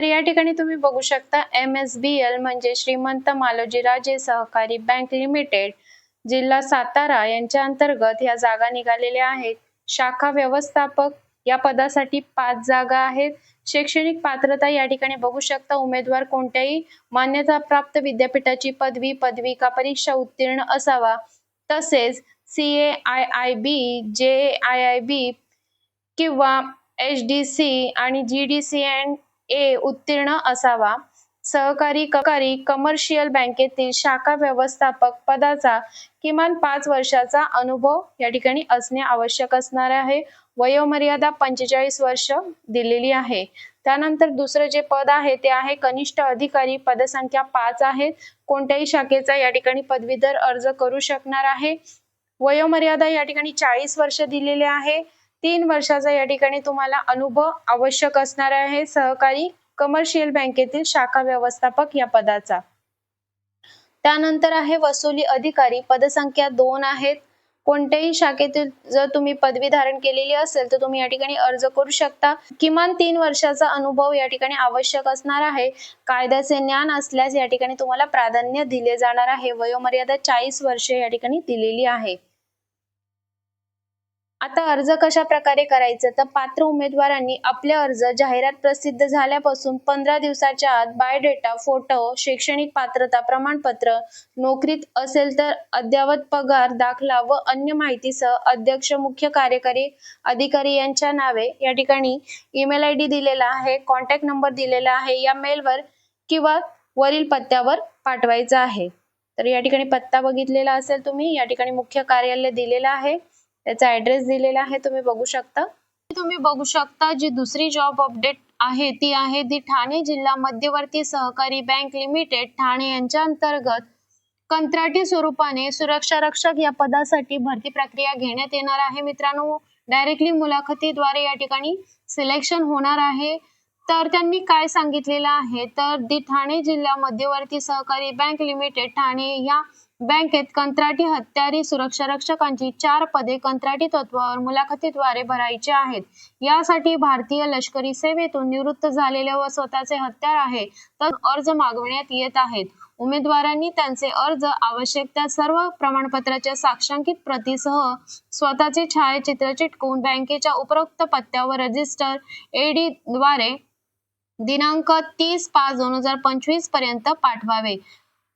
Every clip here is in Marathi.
तर या ठिकाणी तुम्ही बघू शकता एम एस बी एल म्हणजे श्रीमंत मालोजीराजे सहकारी बँक लिमिटेड जिल्हा सातारा यांच्या अंतर्गत या जागा निघालेल्या आहेत. शाखा व्यवस्थापक या पदासाठी पाच जागा आहेत. शैक्षणिक पात्रता या ठिकाणी बघू शकता उमेदवार कोणत्याही मान्यताप्राप्त विद्यापीठाची पदवी पदविका परीक्षा उत्तीर्ण असावा. तसेच C A I I B J I I B किंवा एच डी सी आणि G D C and A उत्तीर्ण असावा. सहकारी ककारी कमर्शियल बँकेतील शाखा व्यवस्थापक पदाचा किमान पाच वर्षाचा अनुभव या ठिकाणी असणे आवश्यक असणार आहे. वयोमर्यादा पंचेचाळीस वर्ष दिलेली आहे. त्यानंतर दुसरं जे पद आहे ते आहे कनिष्ठ अधिकारी. पदसंख्या पाच आहे कोणत्याही शाखेचा या ठिकाणी पदवीधर अर्ज करू शकणार आहे. वयोमर्यादा या ठिकाणी चाळीस वर्ष दिलेले आहे. तीन वर्षाचा या ठिकाणी तुम्हाला अनुभव आवश्यक असणार आहे. सहकारी कमर्शियल बँकेतील शाखा व्यवस्थापक या पदाचा. त्यानंतर आहे वसुली अधिकारी. पदसंख्या दोन आहेत. कोणत्याही शाखेतील जर तुम्ही पदवी धारण केलेली असेल तर तुम्ही या ठिकाणी अर्ज करू शकता. किमान तीन वर्षाचा अनुभव या ठिकाणी आवश्यक असणार आहे. कायद्याचे ज्ञान असल्यास या ठिकाणी तुम्हाला प्राधान्य दिले जाणार आहे. वयोमर्यादा चाळीस वर्षे या ठिकाणी दिलेली आहे. आता अर्ज कशा प्रकारे करायचं? तर पात्र उमेदवारांनी आपले अर्ज जाहिरात प्रसिद्ध झाल्यापासून पंधरा दिवसाच्या आत बायोडेटा फोटो शैक्षणिक पात्रता प्रमाणपत्र नोकरीत असेल तर अद्ययावत पगार दाखला व अन्य माहितीसह अध्यक्ष मुख्य कार्यकारी अधिकारी यांच्या नावे या ठिकाणी ईमेल आय डी दिलेला आहे कॉन्टॅक्ट नंबर दिलेला आहे या मेलवर किंवा वरील पत्त्यावर पाठवायचा आहे. तर या ठिकाणी पत्ता बघितलेला असेल तुम्ही या ठिकाणी मुख्य कार्यालय दिलेलं आहे. त्याचा ऍड्रेस दिलेला आहे तुम्ही बघू शकता. तुम्ही बघू शकता जी दुसरी जॉब अपडेट आहे ती आहे ती ठाणे जिल्हा मध्यवर्ती सहकारी बँक लिमिटेड ठाणे यांच्या अंतर्गत कंत्राटी स्वरूपाने सुरक्षा रक्षक या पदासाठी भरती प्रक्रिया घेण्यात येणार आहे. मित्रांनो डायरेक्टली मुलाखतीद्वारे या ठिकाणी सिलेक्शन होणार आहे. तर त्यांनी काय सांगितलेलं आहे? तर दी ठाणे जिल्हा मध्यवर्ती सहकारी बँक लिमिटेड ठाणे या बँकेत कंत्राटी हत्यारी सुरक्षा रक्षकांची चार पदे कंत्राटी तत्वावर मुलाखतीद्वारे भरायची आहेत. यासाठी भारतीय लष्करी सेवेतून निवृत्त झालेले व स्वतःचे हत्यार आहे तर अर्ज मागविण्यात येत आहेत. उमेदवारांनी त्यांचे अर्ज आवश्यक त्या सर्व प्रमाणपत्राच्या साक्षांकित प्रतीसह स्वतःचे छायाचित्र चिटकून बँकेच्या उपरोक्त पत्त्यावर रजिस्टर एडी द्वारे दिनांक तीस पाच दोन हजार पंचवीसपर्यंत पाठवावे.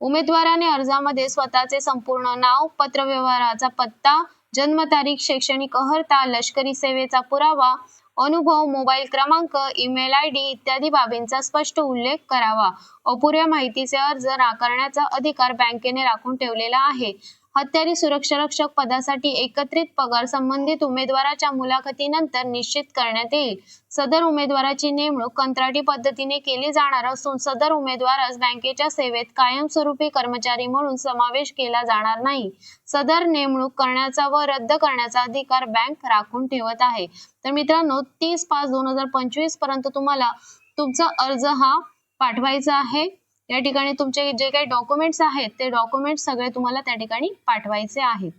उमेदवाराने अर्जामध्ये स्वतःचे संपूर्ण नाव पत्रव्यवहाराचा पत्ता जन्मतारीख शैक्षणिक अर्हता लष्करी सेवेचा पुरावा अनुभव मोबाईल क्रमांक ईमेल आय डी इत्यादी बाबींचा स्पष्ट उल्लेख करावा. अपुऱ्या माहितीचे अर्ज नाकारण्याचा अधिकार बँकेने राखून ठेवलेला आहे. हत्यारी सुरक्षा रक्षक पदासाठी एकत्रित पगार संबंधित उमेदवाराच्या मुलाखतीनंतर निश्चित करण्यात येईल. सदर उमेदवाराची नेमणूक कंत्राटी पद्धतीने केली जाणार असून सदर उमेदवारास बँकेच्या सेवेत कायमस्वरूपी कर्मचारी म्हणून समावेश केला जाणार नाही. सदर नेमणूक करण्याचा व रद्द करण्याचा अधिकार बँक राखून ठेवत आहे. तर मित्रांनो तीस पाच दोन हजार पंचवीसपर्यंत तुम्हाला तुमचा अर्ज हा पाठवायचा आहे. या ठिकाणी तुमचे जे काही डॉक्युमेंट्स आहेत ते डॉक्युमेंट्स सगळे तुम्हाला त्या ठिकाणी पाठवायचे आहेत.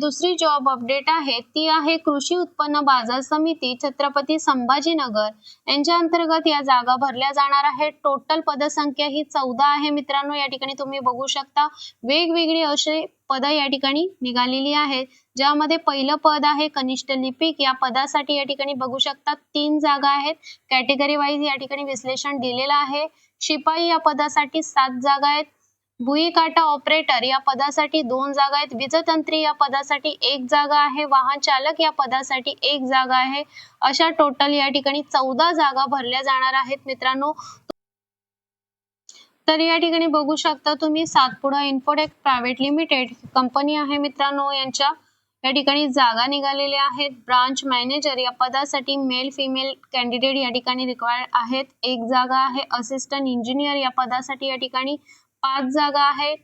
दुसरी जॉब अपडेट आहे. ती आहे कृषी उत्पन्न बाजार समिती छत्रपती संभाजीनगर. यांच्या अंतर्गत या जागा भरल्या जाणार आहेत. टोटल पदसंख्या ही चौदा आहे मित्रांनो. या ठिकाणी तुम्ही बघू शकता. वेगवेगळी असे पद या ठिकाणी निघालेली आहेत. ज्यामध्ये पहिलं पद आहे कनिष्ठ लिपिक. या पदासाठी या ठिकाणी बघू शकता तीन जागा आहेत. कॅटेगरी वाईज या ठिकाणी विश्लेषण दिलेलं आहे. शिपाई या पदासाठी सात जागा आहेत. भुईकाटा ऑपरेटर या पदासाठी दोन जागा आहेत. वीजतंत्री या पदासाठी एक जागा आहे. वाहन चालक या पदासाठी एक जागा आहे. अशा टोटल या ठिकाणी चौदा जागा भरल्या जाणार आहेत मित्रांनो. तर या ठिकाणी बघू शकता तुम्ही Satpuda infotech private limited company आहे मित्रांनो. यांच्या या ठिकाणी जागा निघालेल्या आहेत. ब्रांच मॅनेजर या पदासाठी मेल फिमेल कॅन्डिडेट या ठिकाणी रिक्वायर्ड आहेत. एक जागा आहे. असिस्टंट इंजिनियर या पदासाठी या ठिकाणी पाच जागा आहेत.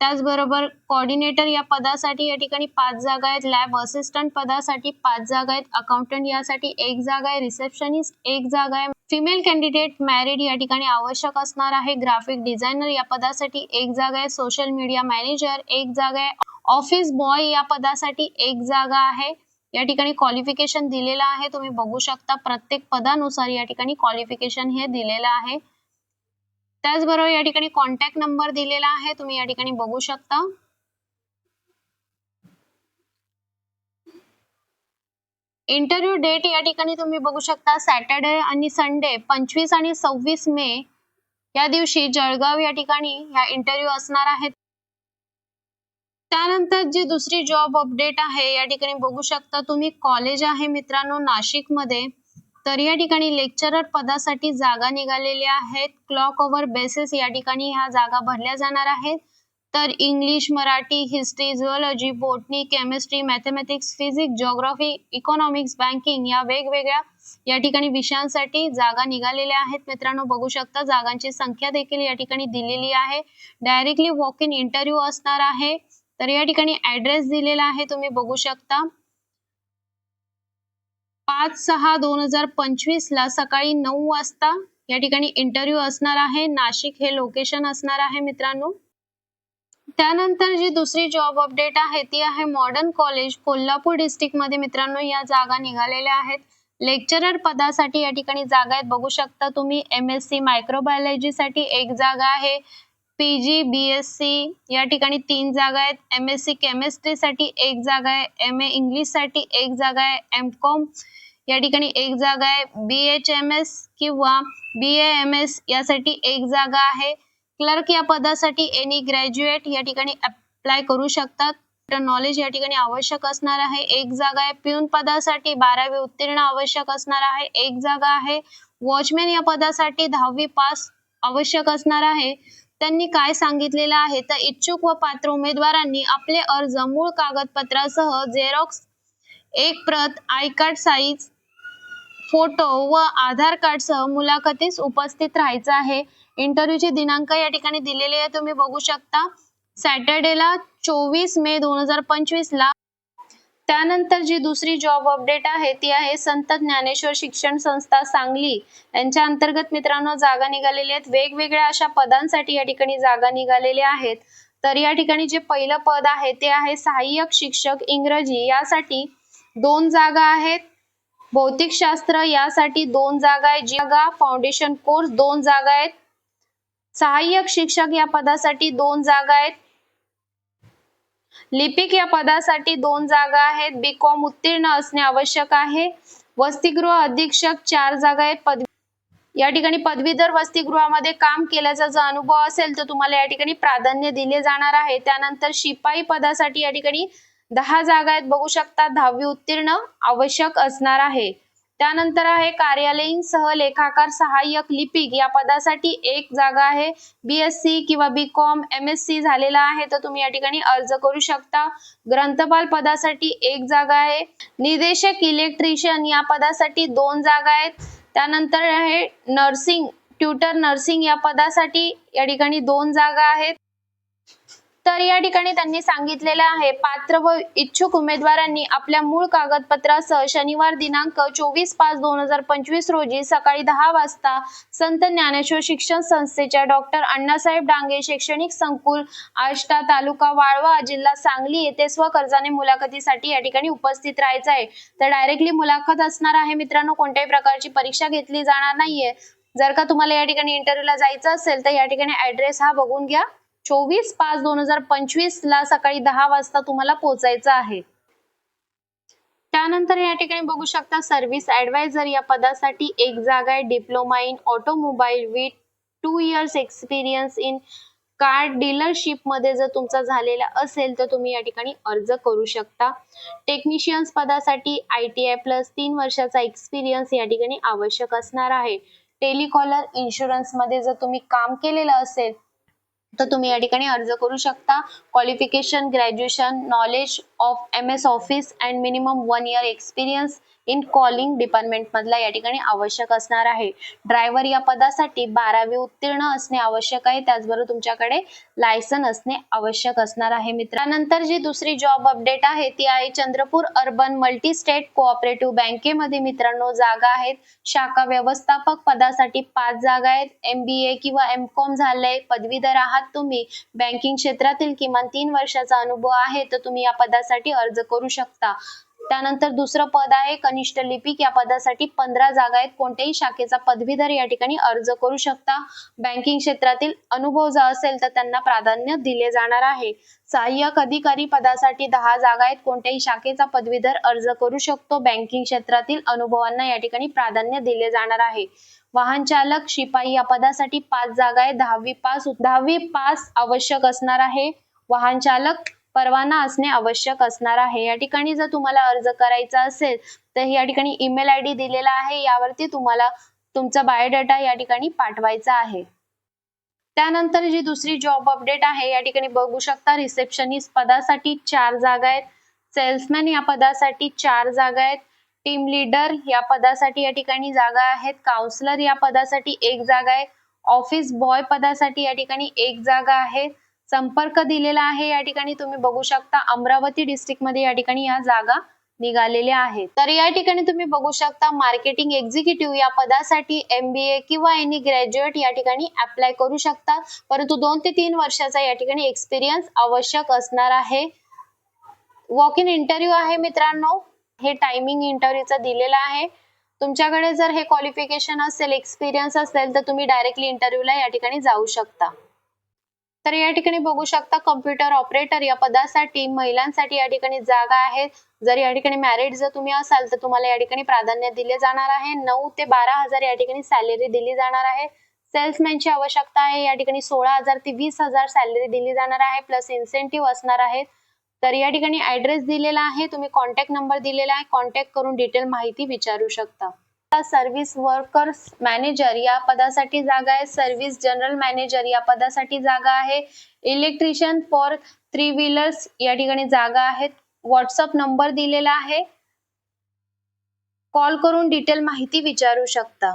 त्याचबरोबर कोऑर्डिनेटर या पदासाठी या ठिकाणी पाच जागा आहेत. लॅब असिस्टंट पदासाठी पाच जागा आहेत. अकाउंटंट यासाठी एक जागा आहे. रिसेप्शनिस्ट एक जागा आहे. फिमेल कॅन्डिडेट मॅरिड या ठिकाणी आवश्यक असणार आहे. ग्राफिक डिझायनर या पदासाठी एक जागा आहे. सोशल मीडिया मॅनेजर एक जागा आहे. ऑफिस बॉय या पदासाठी एक जागा आहे. या ठिकाणी क्वालिफिकेशन दिलेलं आहे. तुम्ही बघू शकता प्रत्येक पदानुसार या ठिकाणी क्वालिफिकेशन हे दिलेलं आहे. त्याचबरोबर या ठिकाणी कॉन्टॅक्ट नंबर दिलेला आहे. तुम्ही या ठिकाणी बघू शकता. इंटरव्ह्यू डेट या ठिकाणी तुम्ही बघू शकता. सॅटर्डे आणि संडे पंचवीस आणि सव्वीस मे या दिवशी जळगाव या ठिकाणी ह्या इंटरव्ह्यू असणार आहेत. त्यानंतर जी दुसरी जॉब अपडेट आहे या ठिकाणी बघू शकता तुम्ही. कॉलेज आहे मित्रांनो नाशिकमध्ये. तर या ठिकाणी लेक्चरर पदासाठी जागा निघालेल्या आहेत. क्लॉक ओव्हर बेसिस या ठिकाणी ह्या जागा भरल्या जाणार आहेत. तर English Marathi history zoology botany chemistry mathematics physics geography economics banking या वेगवेगळ्या या ठिकाणी विषयांसाठी जागा निघालेल्या आहेत. मित्रांनो बघू शकता जागांची संख्या देखील या ठिकाणी दिलेली आहे. डायरेक्टली वॉक इन इंटरव्ह्यू असणार आहे. तर या ठिकाणी ऍड्रेस दिलेला आहे. तुम्ही बघू शकता. पाच सहा दोन हजार पंचवीस ला सकाळी नऊ वाजता या ठिकाणी इंटरव्ह्यू असणार आहे. नाशिक हे लोकेशन असणार आहे मित्रांनो. त्यानंतर जी दुसरी जॉब अपडेट आहे ती आहे मॉडर्न कॉलेज कोल्हापूर डिस्ट्रिक्टमध्ये मित्रांनो या जागा निघालेल्या आहेत. लेक्चरर पदासाठी या ठिकाणी जागा आहेत. बघू शकता तुम्ही एम एस सी मायक्रोबायोलॉजी साठी एक जागा आहे. पीजी बीएससी या ठिकाणी तीन जागा आहेत. एम एस सी केमिस्ट्री साठी एक जागा आहे. एम ए इंग्लिशसाठी एक जागा आहे. एम कॉम या ठिकाणी एक जागा आहे. बी एच एम एस किंवा बी एम एस यासाठी एक जागा आहे. क्लर्क या पदासाठी एनी ग्रॅज्युएट या ठिकाणी अप्लाय करू शकतात. नॉलेज या ठिकाणी आवश्यक असणार आहे. एक जागा आहे. पिऊन पदासाठी बारावी उत्तीर्ण आवश्यक असणार आहे. एक जागा आहे. वॉचमॅन या पदासाठी दहावी पास आवश्यक असणार आहे. त्यांनी काय सांगितलेलं आहे? तर इच्छुक व पात्र उमेदवारांनी आपले अर्ज मूळ कागदपत्रासह झेरॉक्स एक प्रत आय कार्ड साईज फोटो व आधार कार्ड सह मुलाखतीस उपस्थित राहायचं आहे. इंटरव्ह्यूचे दिनांक या ठिकाणी दिलेले आहे तुम्ही बघू शकता. सॅटर्डेला चोवीस मे दोन हजार पंचवीस ला त्यानंतर जी दुसरी जॉब अपडेट आहे ती आहे संत ज्ञानेश्वर शिक्षण संस्था सांगली. यांच्या अंतर्गत मित्रांनो जागा निघालेल्या आहेत. वेगवेगळ्या अशा पदांसाठी या ठिकाणी जागा निघालेल्या आहेत. तर या ठिकाणी जे पहिलं पद आहे ते आहे सहाय्यक शिक्षक इंग्रजी. यासाठी दोन जागा आहेत. भौतिकशास्त्र यासाठी दोन जागा आहेत. जागा फाउंडेशन कोर्स दोन जागा आहेत. सहाय्यक शिक्षक या पदासाठी दोन जागा आहेत. लिपिक या पदासाठी दोन जागा आहेत. बी कॉम उत्तीर्ण असणे आवश्यक आहे. वसतिगृह अधीक्षक चार जागा आहेत. पदवी या ठिकाणी पदवीधर वसतिगृहामध्ये काम केल्याचा जर अनुभव असेल तर तुम्हाला या ठिकाणी प्राधान्य दिले जाणार आहे. त्यानंतर शिपाई पदासाठी या ठिकाणी दहा जागा आहेत. बघू शकता दहावी उत्तीर्ण आवश्यक असणार आहे. त्यानंतर आहे कार्यालयीन सहलेखाकार सहाय्यक लिपिक. या पदासाठी एक जागा आहे. बी एस सी किंवा B com M S C झालेला आहे. तर तुम्ही या ठिकाणी अर्ज करू शकता. ग्रंथपाल पदासाठी एक जागा आहे. निदेशक इलेक्ट्रिशियन या पदासाठी दोन जागा आहेत. त्यानंतर आहे नर्सिंग ट्युटर नर्सिंग या पदासाठी या ठिकाणी दोन जागा आहेत. तर या ठिकाणी त्यांनी सांगितलेलं आहे पात्र व इच्छुक उमेदवारांनी आपल्या मूळ कागदपत्रासह शनिवार दिनांक चोवीस पाच दोन हजार पंचवीस रोजी सकाळी दहा वाजता संत ज्ञानेश्वर शिक्षण संस्थेच्या डॉक्टर अण्णासाहेब डांगे शैक्षणिक संकुल आष्टा तालुका वाळवा जिल्हा सांगली येथे स्वकर्जाने मुलाखतीसाठी या ठिकाणी उपस्थित राहायचं आहे. तर डायरेक्टली मुलाखत असणार आहे मित्रांनो कोणत्याही प्रकारची परीक्षा घेतली जाणार नाहीये. जर का तुम्हाला या ठिकाणी इंटरव्ह्यूला जायचं असेल तर या ठिकाणी ऍड्रेस हा बघून घ्या. चोवीस पाच दोन हजार पंचवीस ला सकाळी दहा वाजता तुम्हाला पोहोचायचं आहे. त्यानंतर या ठिकाणी बघू शकता सर्व्हिस ऍडवायझर या पदासाठी एक जागा आहे diploma in automobile with two years experience in car डीलरशिपमध्ये जर तुमचा झालेला असेल तर तुम्ही या ठिकाणी अर्ज करू शकता. टेक्निशियन्स पदासाठी आय टी आय प्लस तीन वर्षाचा एक्सपिरियन्स या ठिकाणी आवश्यक असणार आहे. टेलिकॉलर इन्शुरन्समध्ये जर तुम्ही काम केलेलं असेल तर तुम्ही या ठिकाणी अर्ज करू शकता. Qualification graduation knowledge of M S office and minimum one year experience in calling department मधला या ठिकाणी आवश्यक असणार आहे. ड्रायव्हर या पदासाठी बारावी उत्तीर्ण असणे आवश्यक आहे. त्याचबरोबर तुमच्याकडे लायसन असणे आवश्यक असणार आहे मित्रांनंतर जी दुसरी जॉब अपडेट आहे ती आहे Chandrapur urban multi state cooperative बँकेमध्ये मित्रांनो जागा आहेत. शाखा व्यवस्थापक पदासाठी पाच जागा आहेत. एम बी ए किंवा एम कॉम झालंय. पदवीधर आहात तुम्ही. बँकिंग क्षेत्रातील किमान तीन वर्षाचा अनुभव आहे तर तुम्ही या पदासाठी पदासाठी अर्ज करू शकता. त्यानंतर दुसरं पद आहे कनिष्ठ लिपिक. या पदासाठी पंधरा जागा आहेत. कोणत्याही शाखेचा पदवीधर या ठिकाणी अर्ज करू शकता. बँकिंग क्षेत्रातील अनुभव जर असेल तर त्यांना प्राधान्य दिले जाणार आहे. सहाय्यक अधिकारी पदासाठी दहा जागा आहेत. कोणत्याही शाखेचा पदवीधर अर्ज करू शकतो. बँकिंग क्षेत्रातील अनुभवांना या ठिकाणी प्राधान्य दिले जाणार आहे. वाहन चालक शिपाई या पदासाठी पाच जागा आहेत. दहावी पास दहावी पास आवश्यक असणार आहे. वाहन चालक परवाना असणे आवश्यक असणार आहे. या ठिकाणी जर तुम्हाला अर्ज करायचा असेल तर या ठिकाणी ईमेल आय डी दिलेला आहे. यावरती तुम्हाला तुमचा बायोडाटा या ठिकाणी पाठवायचा आहे. त्यानंतर जी दुसरी जॉब अपडेट आहे या ठिकाणी बघू शकता रिसेप्शनिस्ट पदासाठी चार जागा आहेत. सेल्समॅन या पदासाठी चार जागा आहेत. टीम लीडर या पदासाठी या ठिकाणी जागा आहेत. काउन्सलर या पदासाठी एक जागा आहे. ऑफिस बॉय पदासाठी या ठिकाणी एक जागा आहे. संपर्क दिलेला आहे या ठिकाणी. तुम्ही बघू शकता अमरावती डिस्ट्रिक्टमध्ये या ठिकाणी या जागा निघालेल्या आहेत. तर या ठिकाणी तुम्ही बघू शकता मार्केटिंग एक्झिक्युटिव्ह या पदासाठी एमबीए किंवा एनी ग्रॅज्युएट या ठिकाणी अप्लाय करू शकतात. परंतु दोन ते तीन वर्षाचा या ठिकाणी एक्सपिरियन्स आवश्यक असणार आहे. वॉक इन इंटरव्ह्यू आहे मित्रांनो. हे टायमिंग इंटरव्ह्यूचा दिलेला आहे. तुमच्याकडे जर हे क्वालिफिकेशन असेल एक्सपिरियन्स असेल तर तुम्ही डायरेक्टली इंटरव्ह्यूला या ठिकाणी जाऊ शकता. तर या ठिकाणी बघू शकता कम्प्युटर ऑपरेटर या पदासाठी महिलांसाठी या ठिकाणी जागा आहे. जर या ठिकाणी मॅरिड जर तुम्ही असाल तर तुम्हाला या ठिकाणी प्राधान्य दिले जाणार आहे. नऊ ते बारा हजार या ठिकाणी सॅलरी दिली जाणार आहे. सेल्समॅनची आवश्यकता आहे. या ठिकाणी सोळा हजार ते वीस हजार सॅलरी दिली जाणार आहे प्लस इन्सेंटिव्ह असणार आहे. तर या ठिकाणी ऍड्रेस दिलेला आहे. तुम्ही कॉन्टॅक्ट नंबर दिलेला आहे. कॉन्टॅक्ट करून डिटेल माहिती विचारू शकता. सर्व्हिस वर्कर्स मॅनेजर या पदासाठी जागा आहे. सर्व्हिस जनरल मॅनेजर या पदासाठी जागा आहे. इलेक्ट्रिशियन फॉर थ्री व्हीलर्स या ठिकाणी जागा आहेत. व्हॉट्सअप नंबर दिलेला आहे. कॉल करून डिटेल माहिती विचारू शकता.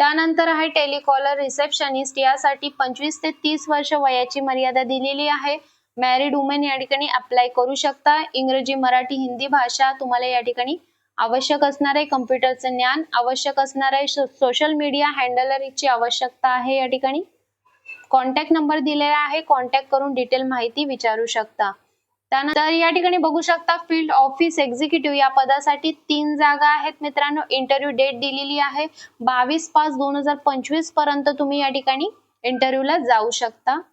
त्यानंतर आहे टेलिकॉलर रिसेप्शनिस्ट यासाठी पंचवीस ते तीस वर्ष वयाची मर्यादा दिलेली आहे. मॅरिड वुमेन या ठिकाणी अप्लाय करू शकता. इंग्रजी मराठी हिंदी भाषा तुम्हाला या ठिकाणी आवश्यक असणार आहे ज्ञान आवश्यक असणार आहे सोशल मीडिया हँडलरची आवश्यकता आहे या ठिकाणी. कॉन्टॅक्ट नंबर दिलेला आहे. कॉन्टॅक्ट करून डिटेल माहिती विचारू शकता. त्यानंतर या ठिकाणी बघू शकता फील्ड ऑफिस एक्झिक्युटिव्ह या पदासाठी तीन जागा आहेत. मित्रांनो इंटरव्ह्यू डेट दिलेली आहे. बावीस पाच दोन हजार पंचवीसपर्यंत तुम्ही या ठिकाणी इंटरव्ह्यूला जाऊ शकता.